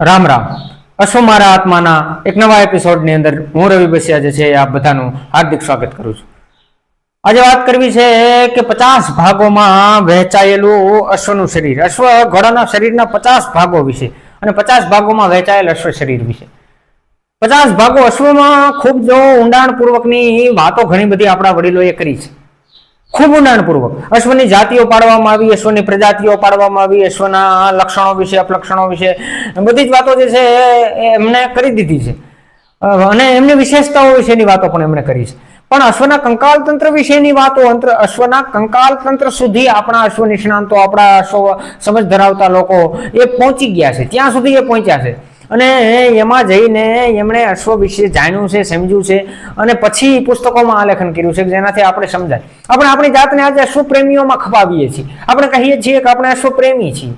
રામ રામ. અશ્વ મારા આત્માના એક નવા એપિસોડની અંદર હું રવિ બસિયા જે છે આપ બધાનું હાર્દિક સ્વાગત કરું છું. આજે વાત કરવી છે કે પચાસ ભાગોમાં વહેંચાયેલું અશ્વનું શરીર. અશ્વ ઘોડાના શરીરના પચાસ ભાગો વિશે અને પચાસ ભાગોમાં વહેંચાયેલ અશ્વ શરીર વિશે. પચાસ ભાગો અશ્વમાં ખૂબ જો ઊંડાણપૂર્વકની વાતો ઘણી બધી આપણા વડીલોએ કરી છે. ખૂબ ઊંડાણપૂર્વક અશ્વની જાતિઓ પાડવામાં આવી, અશ્વની પ્રજાતિઓ પાડવામાં આવી, અશ્વના લક્ષણો વિશે, અપલક્ષણો વિશે બધી જ વાતો જે છે એ એમણે કરી દીધી છે. અને એમની વિશેષતાઓ વિશેની વાતો પણ એમણે કરી છે. પણ અશ્વના કંકાલ તંત્ર વિશેની વાતો, અંતર, અશ્વના કંકાલ તંત્ર સુધી આપણા અશ્વ નિષ્ણાંતો, આપણા અશ્વ સમજ ધરાવતા લોકો એ પહોંચી ગયા છે. ત્યાં સુધી એ પહોંચ્યા છે. અને એમાં જઈને એમણે અશ્વ વિશે જાણ્યું છે, સમજ્યું છે અને પછી પુસ્તકોમાં આલેખન કર્યું છે જેનાથી આપણે સમજાય. આપણે આપણી જાતને આજે અશ્વપ્રેમીઓમાં ખપાવીએ છીએ. આપણે કહીએ છીએ કે આપણે અશ્વપ્રેમી છીએ.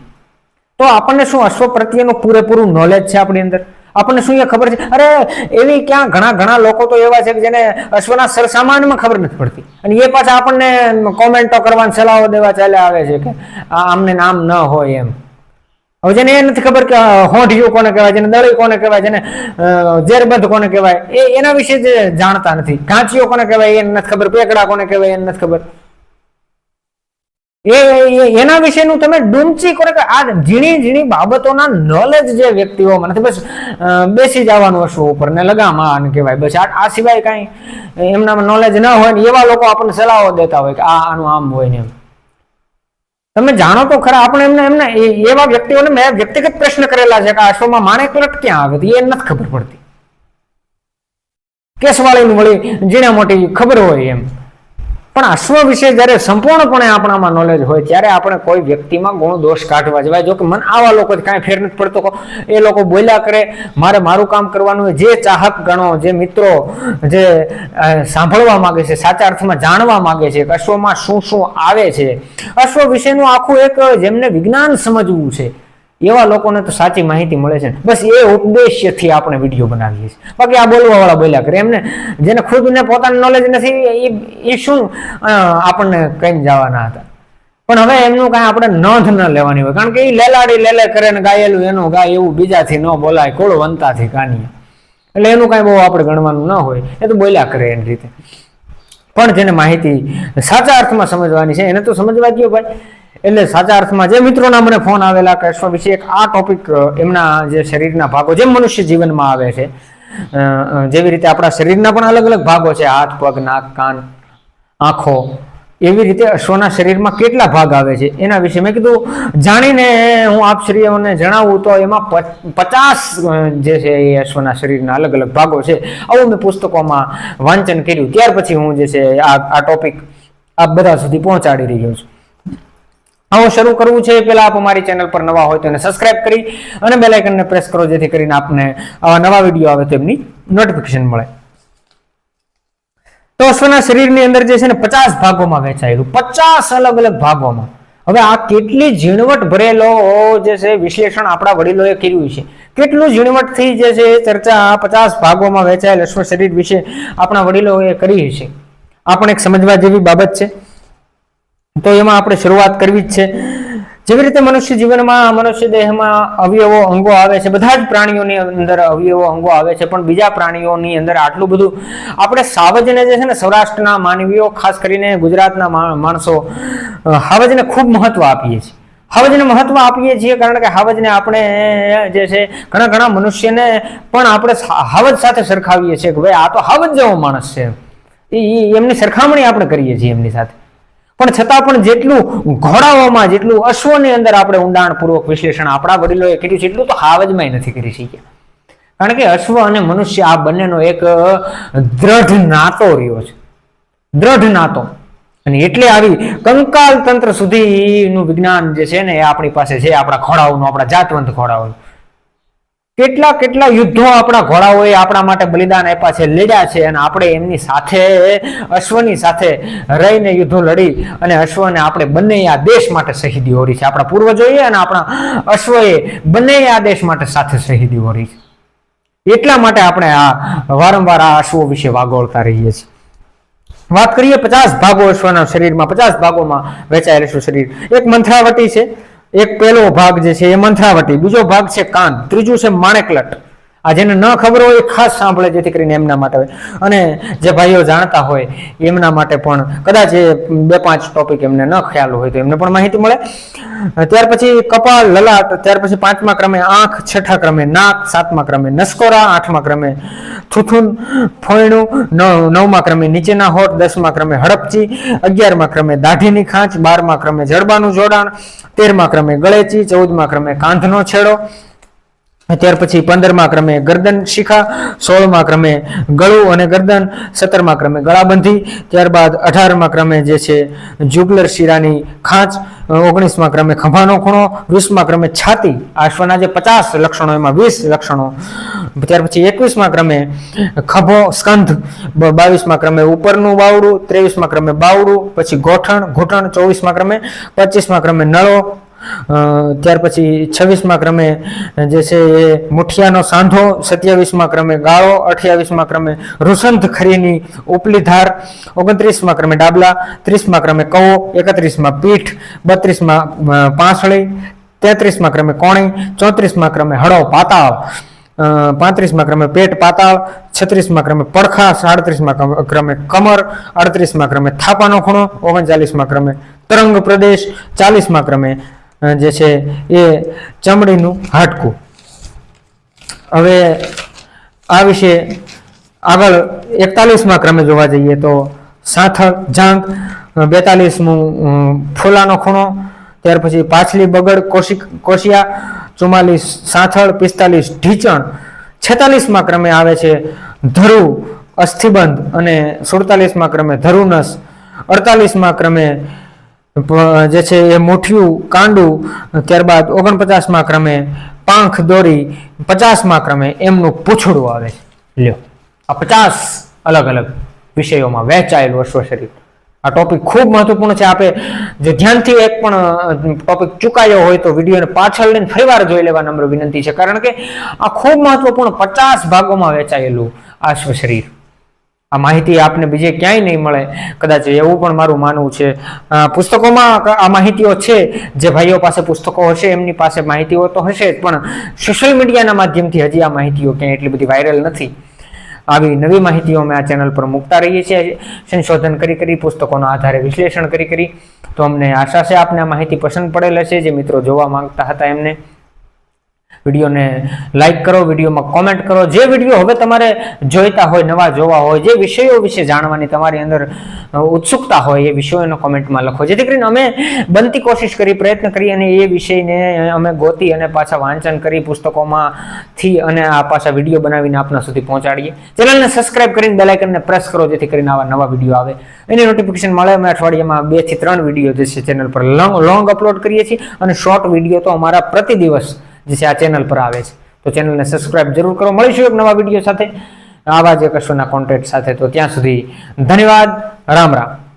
તો આપણને શું અશ્વ પ્રત્યેનું પૂરેપૂરું નોલેજ છે આપણી અંદર? આપણને શું એ ખબર છે? અરે, એવી ક્યાં ઘણા ઘણા લોકો તો એવા છે કે જેને અશ્વના સરસામાનમાં ખબર નથી પડતી. અને એ પાછા આપણને કોમેન્ટો કરવાની સલાહો દેવા ચાલ્યા આવે છે કે આમને નામ ન હોય એમ. હવે જેને એ નથી ખબર કે હોઢિયું કોને કહેવાય, જેને દળી કોને કહેવાય, જેને ઝેરબંધ કોને કહેવાય, એ એના વિશે જ જાણતા નથી. કાંચીઓ કોને કહેવાય એને નથી ખબર. પેકડા કોને કહેવાય, એને નથી ખબર. એ એના વિશેનું તમે ડૂમચી કરો કે આ ઝીણી ઝીણી બાબતોના નોલેજ જે વ્યક્તિઓમાં નથી. બસ બેસી જવાનું અશ્વ ઉપર ને લગામ આને કહેવાય. બસ, આ સિવાય કાંઈ એમનામાં નોલેજ ન હોય ને એવા લોકો આપણને સલાહો દેતા હોય કે આ આનું આમ હોય ને એમ. તમે જાણો તો ખરા, આપણે એમને એમને એવા વ્યક્તિઓને મેં વ્યક્તિગત પ્રશ્ન કરેલા છે કે આ શોમાં માણેક પ્લટ ક્યાં આવે એ નથી ખબર પડતી. કેસવાળીનું વળી જીણા મોટી ખબર હોય એમ. પણ અશ્વ વિશે જ્યારે સંપૂર્ણપણે આપણામાં નોલેજ હોય, ત્યારે આપણે કોઈ વ્યક્તિમાં ગુણ, દોષ કાઢવા જવાય. જો કે મને આવા લોકો જ કાંઈ ફેર નથી પડતો. એ લોકો બોલ્યા કરે, મારે મારું કામ કરવાનું જે ચાહક ગણો, જે મિત્રો, જે સાંભળવા માગે છે, સાચા અર્થમાં જાણવા માગે છે, કે અશ્વમાં શું શું આવે છે. અશ્વ વિશેનું આખું એક જેમને વિજ્ઞાન સમજવું છે. એવા લોકોને તો સાચી માહિતી મળે છે બસ એ ઉદ્દેશ્યથી આપણે વીડિયો બનાવીએ છીએ. બાકી આ બોલવા વાળા બોલ્યા કરે. એમને જેને ખુદને પોતાનું નોલેજ નથી, એ એ શું આપણને કહીને જવાના હતા. પણ હવે એમનું કાંઈ આપણે નોંધ ન લેવાની હોય. કારણ કે એ લેલાડી લેલે કરે ને ગાયેલું એનું ગાય એવું બીજાથી ન બોલાય કોળ વંતાથી કાનીએ. એટલે એનું કાંઈ બહુ આપણે ગણવાનું ન હોય. એ તો બોલ્યા કરે એની રીતે. પણ જેને માહિતી સાચા અર્થમાં સમજવાની છે, એને તો સમજવા દો ભાઈ. એટલે સાચા અર્થમાં જે મિત્રોના મને ફોન આવેલા કે અશ્વ વિશે આ ટોપિક એમના જે શરીરના ભાગો જેમ મનુષ્ય જીવનમાં આવે છે જેવી રીતે આપણા શરીરના પણ અલગ અલગ ભાગો છે, હાથ, પગ, નાક, કાન, આંખો, એવી રીતે અશ્વના શરીરમાં કેટલા ભાગ આવે છે, એના વિશે મેં કીધું, જાણીને હું આપ શ્રીઓને જણાવું તો એમાં પચાસ જે છે એ અશ્વના શરીરના અલગ અલગ ભાગો છે, આવું મેં પુસ્તકોમાં વાંચન કર્યું, ત્યાર પછી હું જે છે આ આ ટોપિક આપ બધા સુધી પહોંચાડી રહ્યો છું. આવો શરૂ કરવું છે. એ પહેલા આપ અમારી ચેનલ પર નવા હોય તો એને સબસ્ક્રાઇબ કરી અને બેલ આઇકનને પ્રેસ કરો, જેથી કરીને આપને આવા નવા વીડિયો આવે તેમની નોટિફિકેશન મળે. તો અશ્વના શરીરની અંદર જે છે ને પચાસ ભાગોમાં વહેંચાયેલું, પચાસ અલગ અલગ ભાગોમાં. હવે આ કેટલી ઝીણવટ ભરેલો જે છે વિશ્લેષણ આપણા વડીલોએ કર્યું છે. કેટલું ઝીણવટથી જે છે ચર્ચા પચાસ ભાગોમાં વહેંચાયેલ અશ્વ શરીર વિશે આપણા વડીલોએ કરી છે. આ પણ એક સમજવા જેવી બાબત છે. તો એમાં આપણે શરૂઆત કરવી જ છે. જેવી રીતે મનુષ્ય જીવનમાં, મનુષ્ય દેહમાં અવયવો, અંગો આવે છે, બધા જ પ્રાણીઓની અંદર અવયવો, અંગો આવે છે, પણ બીજા પ્રાણીઓની અંદર આટલું બધું આપણે સાવજને જે છે ને સૌરાષ્ટ્રના માનવીઓ, ખાસ કરીને ગુજરાતના માણસો હાવજને ખૂબ મહત્વ આપીએ છીએ. હાવજને મહત્વ આપીએ છીએ કારણ કે હાવજને આપણે જે છે ઘણા ઘણા મનુષ્યને પણ આપણે હાવજ સાથે સરખાવીએ છીએ કે ભાઈ આ તો હાવજ જેવો માણસ છે એમની સરખામણી આપણે કરીએ છીએ એમની સાથે. પણ છતાં પણ જેટલું ઘોડાઓમાં જેટલું અશ્વની અંદર આપણે ઊંડાણપૂર્વક વિશ્લેષણ આપણા વડીલોએ કર્યું છે, એટલું તો હાવજમાં નથી કરી શક્યા. કારણ કે અશ્વ અને મનુષ્ય આ બંનેનો એક દ્રઢ નાતો રહ્યો છે. દ્રઢ નાતો. અને એટલે આવી કંકાલ તંત્ર સુધીનું વિજ્ઞાન જે છે ને એ આપણી પાસે છે, આપણા ઘોડાઓનું, આપણા જાતવંત ઘોડાઓનું. કેટલા કેટલા યુદ્ધો આપણા ઘોડાઓએ આપણા માટે બલિદાન આપ્યા છે, લડ્યા છે અને આપણે એમની સાથે, અશ્વની સાથે રહીને યુદ્ધો લડી અને અશ્વને આપણે બંને આ દેશ માટે શહીદી ઓરી છે. આપણા પૂર્વજોએ અને આપણા અશ્વએ બંને આ દેશ માટે સાથે શહીદી ઓરી છે. એટલા માટે આપણે આ વારંવાર આ અશ્વો વિશે વાગોળતા રહીએ છીએ. વાત કરીએ પચાસ ભાગો અશ્વના શરીરમાં, પચાસ ભાગોમાં વહેંચાયેલ અશ્વ શરીર? એક મંથરાવટી છે. એક પહેલો ભાગ જે છે એ મંથરાવટી બીજો ભાગ છે કાન ત્રીજું છે માણેકલટ. આ જેને ન ખબર હોય એ ખાસ સાંભળે જેથી કરીને એમના માટે અને જે ભાઈઓ જાણતા હોય, એમના માટે પણ કદાચ એ બે પાંચ ટોપિક એમને ન ખ્યાલ હોય તો એમને પણ માહિતી મળે. ત્યાર પછી કપાળ, લલાટ, ત્યાર પછી પાંચમા ક્રમે આંખ, છઠ્ઠા ક્રમે નાક, સાતમા ક્રમે નસકોરા, આઠમા ક્રમે થુથુન, ફોયણું, નવ, નવમા ક્રમે નીચેના હોઠ, દસમા ક્રમે હડપચી, અગિયારમા ક્રમે દાઢીની ખાંચ, બારમા ક્રમે જડબાનું જોડાણ, તેરમા ક્રમે ગળેચી, ચૌદમા ક્રમે કાંધનો છેડો ત્યાર પછી પંદરમા ક્રમે ગરદન શિખા, સોળમા ક્રમે ગળું અને ગરદન સત્તરમા ક્રમે ગળાબંધી, ત્યારબાદ અઢારમા ક્રમે જે છે જુગલર શિરાની ખાંચ, ઓગણીસમા ક્રમે ખભાનો ખૂણો, વીસમા ક્રમે છાતી, આશ્વના જે પચાસ લક્ષણો, એમાં વીસ લક્ષણો. ત્યાર પછી એકવીસમા ક્રમે ખભો, સ્કંધ બાવીસમા ક્રમે ઉપરનું બાવડું, ત્રેવીસમા ક્રમે બાવડું, પછી ગોઠણ, ઘૂંટણ, ચોવીસમા ક્રમે પચીસમા ક્રમે નળો ત્યાર પછી છવ્વીસમાં ક્રમે જે છે એ મુઠિયાનો સાંધો, સત્યાવીસમાં ક્રમે ગાળો, અઠ્યાવીસમાં ક્રમે રુસંધ ખરીની ઉપલી ધાર ઓગણત્રીસમાં ક્રમે ડાબલા, ત્રીસમાં ક્રમે કવો, એકત્રીસમાં પીઠ, બત્રીસમાં પાંસળી, તેત્રીસમાં ક્રમે કોણી, ચોત્રીસમાં ક્રમે હળો પાતાળ પાંત્રીસમાં ક્રમે પેટ પાતાળ, છત્રીસમાં ક્રમે પડખા સાડત્રીસમાં ક્રમે- કમર અડત્રીસમાં ક્રમે થાપાનો ખૂણો, ઓગણચાલીસમાં ક્રમે તરંગ પ્રદેશ, ચાલીસમાં ક્રમે જે છે એ ચમડીનું હાડકું. હવે આ વિશે આગળ એકતાલીસમાં ક્રમે જોવા જઈએ તો સાથળ જાંક બેતાલીસમું ફૂલાનો ખૂણો, ત્યાર પછી પાછલી બગડ, કોશિક, કોશિયા, ચુમ્માલીસ, સાથળ, પિસ્તાલીસ, ઢીચણ, છેતાલીસમાં ક્રમે આવે છે ધરુ, અસ્થિબંધ અને સુડતાલીસમાં ક્રમે ધરુનસ, અડતાલીસમાં ક્રમે જે છે એ મુઠિયું, કાંડું, ત્યારબાદ ઓગણપચાસમાં ક્રમે પાંખ દોરી, પચાસમાં ક્રમે એમનું પૂંછડું આવે લ્યો. આ પચાસ અલગ અલગ વિષયોમાં વહેંચાયેલું અશ્વ શરીર આ ટોપિક ખૂબ મહત્વપૂર્ણ છે. આપે જો ધ્યાનથી એક પણ ટોપિક ચૂકાયો હોય તો વિડીયોને પાછળ લઈને ફરીવાર જોઈ લેવા નમ્ર વિનંતી છે. કારણ કે આ ખૂબ મહત્વપૂર્ણ પચાસ ભાગોમાં વહેંચાયેલું આ અશ્વ શરીર. આ માહિતી આપને બીજે ક્યાંય નહીં મળે. કદાચ એવું પણ મારું માનવું છે. પુસ્તકોમાં આ માહિતીઓ છે. જે ભાઈઓ પાસે પુસ્તકો હશે, એમની પાસે માહિતીઓ તો હશે જ, પણ સોશિયલ મીડિયાના માધ્યમથી હજી આ માહિતીઓ ક્યાંય એટલી બધી વાયરલ નથી. આવી નવી માહિતીઓ અમે આ ચેનલ પર મૂકતા રહીએ છીએ. સંશોધન કરી કરી, પુસ્તકોના આધારે વિશ્લેષણ કરી કરી. તો અમને આશા છે, આપને આ માહિતી પસંદ પડેલ હશે. જે મિત્રો જોવા માંગતા હતા એમને વિડીયોને લાઈક કરો, વિડીયોમાં કોમેન્ટ કરો. જે વીડિયો હવે તમારે જોઈતા હોય, નવા જોવા હોય, જે વિષયો વિશે જાણવાની તમારી અંદર ઉત્સુકતા હોય, એ વિષયોને કોમેન્ટમાં લખો. જેથી કરીને અમે બનતી કોશિશ કરી, પ્રયત્ન કરી અને એ વિષયને અમે ગોતી અને પાછા વાંચન કરી પુસ્તકોમાંથી અને આ પાછા વીડિયો બનાવીને આપના સુધી પહોંચાડીએ. ચેનલને સબસ્ક્રાઇબ કરીને બેલાઇકનને પ્રેસ કરો, જેથી કરીને આવા નવા વીડિયો આવે. એની નોટિફિકેશન મળે, અમે અઠવાડિયામાં બેથી ત્રણ વીડિયો જે છે ચેનલ પર લોંગ લોંગ અપલોડ કરીએ છીએ. અને શોર્ટ વીડિયો તો અમારા પ્રતિ દિવસ જે આ ચેનલ પર આવે છે. તો ચેનલને સબસ્ક્રાઇબ જરૂર કરો. મળીશું એક નવા વીડિયો સાથે. આવા જ કશોના કોન્ટેક્ટ સાથે. તો ત્યાં સુધી ધન્યવાદ. રામ રામ.